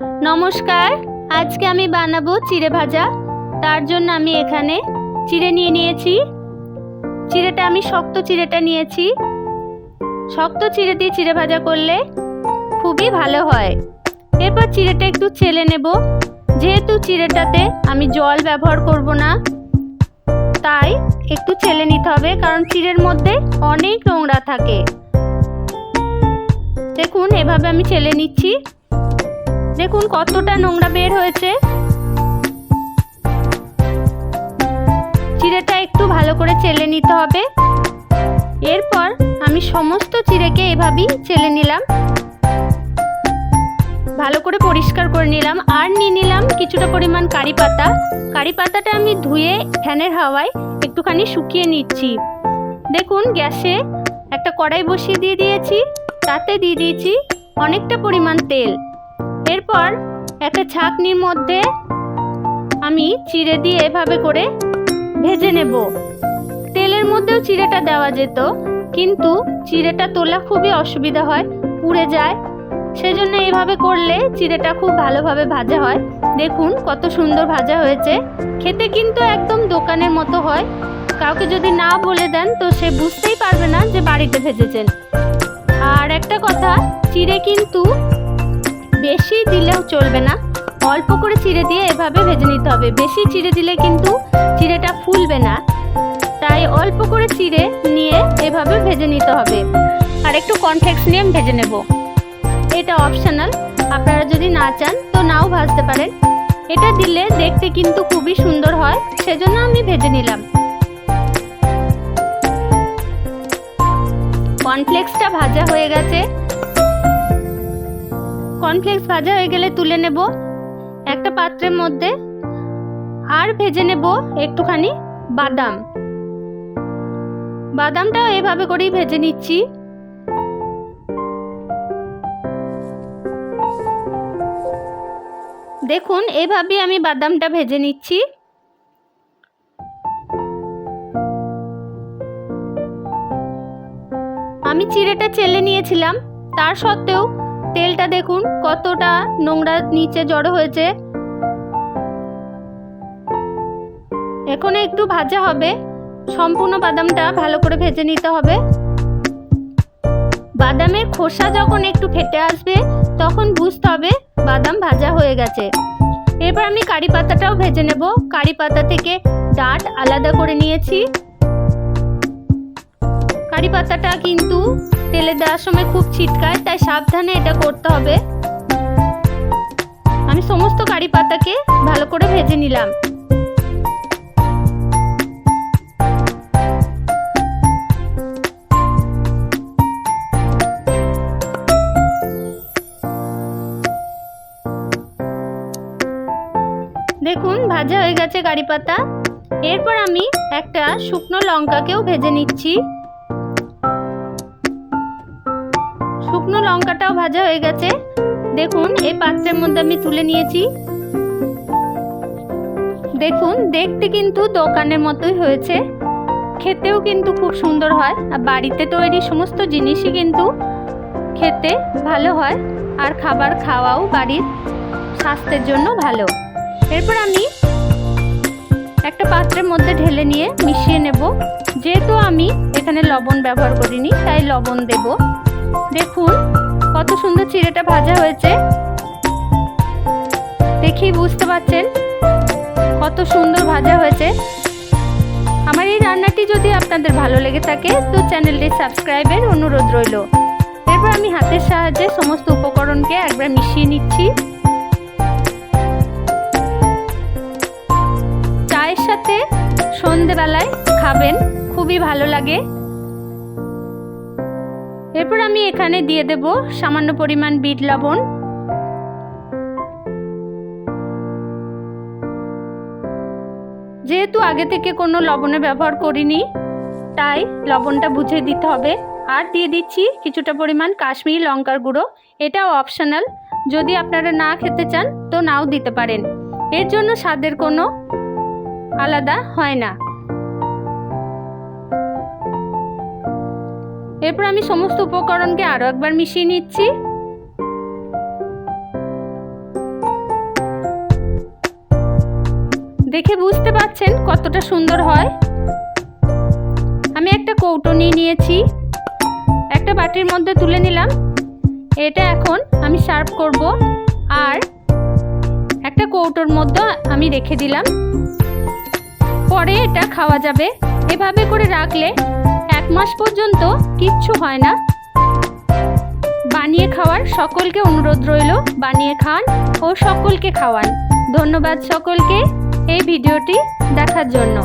নমস্কার, আজকে আমি বানাবো চিড়ে ভাজা। তার জন্য আমি এখানে চিড়ে নিয়ে নিয়েছি। চিড়েটা আমি শক্ত চিড়েটা নিয়েছি। শক্ত চিড়ে দিয়ে চিড়ে ভাজা করলে খুবই ভালো হয়। এরপর চিড়েটা একটু চেলে নেব। যেহেতু চিড়েটাতে আমি জল ব্যবহার করব না, তাই একটু ছেলে নিতে হবে, কারণ চিড়ের মধ্যে অনেক নোংরা থাকে। দেখুন, এভাবে আমি চেলে নিচ্ছি। দেখুন কতটা নোংরা বের হয়েছে। চিড়েটা একটু ভালো করে চেলে নিতে হবে। এরপর আমি সমস্ত চিড়েকে এভাবেই চেলে নিলাম। ভালো করে পরিষ্কার করে নিলাম। আর নিয়ে নিলাম কিছুটা পরিমাণ কারি পাতা। কারি পাতাটা আমি ধুয়ে ফ্যানের হাওয়ায় একটুখানি শুকিয়ে নিচ্ছি। দেখুন গ্যাসে একটা কড়াই বসিয়ে দিয়ে দিয়েছি। তাতে দিয়ে দিয়েছি অনেকটা পরিমাণ তেল। এরপর একটা ছাঁকনির মধ্যে আমি চিড়ে দিয়ে এভাবে করে ভেজে নেব। তেলের মধ্যেও চিড়েটা দেওয়া যেত, কিন্তু চিড়েটা তোলা খুবই অসুবিধা হয়, পুড়ে যায়। সেজন্য এইভাবে করলে চিড়েটা খুব ভালোভাবে ভাজা হয়। দেখুন কত সুন্দর ভাজা হয়েছে। খেতে কিন্তু একদম দোকানের মতো হয়। কাউকে যদি না বলে দেন, তো সে বুঝতেই পারবে না যে বাড়িতে ভেজেছেন। আর একটা কথা, চিড়ে কিন্তু বেশি দিলেও চলবে না। অল্প করে চিড়ে দিয়ে এভাবে ভেজে নিতে হবে। বেশি চিড়ে দিলে কিন্তু চিড়েটা ফুলবে না। তাই অল্প করে চিড়ে নিয়ে এভাবে ভেজে নিতে হবে। আর একটু কনফ্লেক্স নিয়ে ভেজে নেব। এটা অপশনাল আপনারা যদি না চান তো নাও ভাজতে পারেন। এটা দিলে দেখতে কিন্তু খুবই সুন্দর হয়। সেজন্য আমি ভেজে নিলাম। কর্নফ্লেক্সটা ভাজা হয়ে গেছে। কর্নফ্লেক্স ভাজা হয়ে গেলে তুলে নেব একটা পাত্রের মধ্যে আর ভেজে নেব একটুখানি বাদাম। বাদামটাও এভাবে করেই ভেজে নিচ্ছি। দেখুন এভাবে আমি বাদামটা ভেজে নিচ্ছি। আমি চিড়েটা চেলে নিয়েছিলাম, তার সত্ত্বেও তেলটা দেখুন, কতটা নোংরা নিচে জড়ো হয়েছে। এখন একটু ভাজা হবে। সম্পূর্ণ বাদামটা ভালো করে ভেজে নিতে হবে। বাদামের খোসা যখন একটু ফেটে আসবে, তখন বুঝতে হবে বাদাম ভাজা হয়ে গেছে। এরপর আমি কারি পাতাটাও ভেজে নেব। কারি পাতা থেকে ডাট আলাদা করে নিয়েছি। কারি পাতাটা কিন্তু তেলে দেওয়ার সময় খুব ছিটকায়, তাই সাবধানে এটা করতে হবে। আমি সমস্ত কারি পাতাকে ভালো করে ভেজে নিলাম। দেখুন, ভাজা হয়ে গেছে কারি পাতা। এরপর আমি একটা শুকনো লঙ্কাকেও ভেজে নিচ্ছি। লঙ্কাটাও ভাজা হয়ে গেছে। দেখুন এই পাত্রের মধ্যে আমি তুলে নিয়েছি। দেখুন, দেখতে কিন্তু দোকানের মতোই হয়েছে। খেতেও কিন্তু খুব সুন্দর হয়। আর বাড়িতে তৈরি সমস্ত জিনিসই কিন্তু খেতে ভালো হয়। আর খাবার খাওয়াও বাড়ির স্বাস্থ্যের জন্য ভালো। এরপর আমি একটা পাত্রের মধ্যে ঢেলে নিয়ে মিশিয়ে নেব। যেহেতু আমি এখানে লবণ ব্যবহার করিনি, তাই লবণ দেব। দেখুন কত সুন্দর চিড়েটা ভাজা হয়েছে। দেখেই বুঝতে পারছেন কত সুন্দর ভাজা হয়েছে। আমার এই রান্নাটি যদি আপনাদের ভালো লেগে থাকে, তো চ্যানেলটি সাবস্ক্রাইবের অনুরোধ রইল। এরপর আমি হাতের সাহায্যে সমস্ত উপকরণকে একবার মিশিয়ে নিচ্ছি। চায়ের সাথে সন্ধেবেলায় খাবেন, খুবই ভালো লাগে। এরপর আমি এখানে দিয়ে দেব সামান্য পরিমাণ বিট লবণ। যেহেতু আগে থেকে কোনো লবণের ব্যবহার করিনি, তাই লবণটা বুঝে দিতে হবে। আর দিয়ে দিচ্ছি কিছুটা পরিমাণ কাশ্মীরি লঙ্কার গুঁড়ো। এটাও অপশনাল। যদি আপনারা না খেতে চান, তো নাও দিতে পারেন। এর জন্য স্বাদের কোনো আলাদা হয় না। এরপর আমি সমস্ত উপকরণকে আরও একবার মিশিয়ে নিচ্ছি। দেখে বুঝতে পাচ্ছেন কতটা সুন্দর হয়? আমি একটা কৌটো নিয়ে নিয়েছি। একটা বাটির মধ্যে তুলে নিলাম। এটা এখন আমি সার্ভ করব আর একটা কৌটোর মধ্যে আমি রেখে দিলাম। পরে এটা খাওয়া যাবে। এভাবে করে রাখলে মাস পর্যন্ত কিচ্ছু হয় না। বানিয়ে খাওয়ার সকলকে অনুরোধ রইল, বানিয়ে খান ও সকলকে খাওয়ান। ধন্যবাদ সকলকে এই ভিডিওটি দেখার জন্য।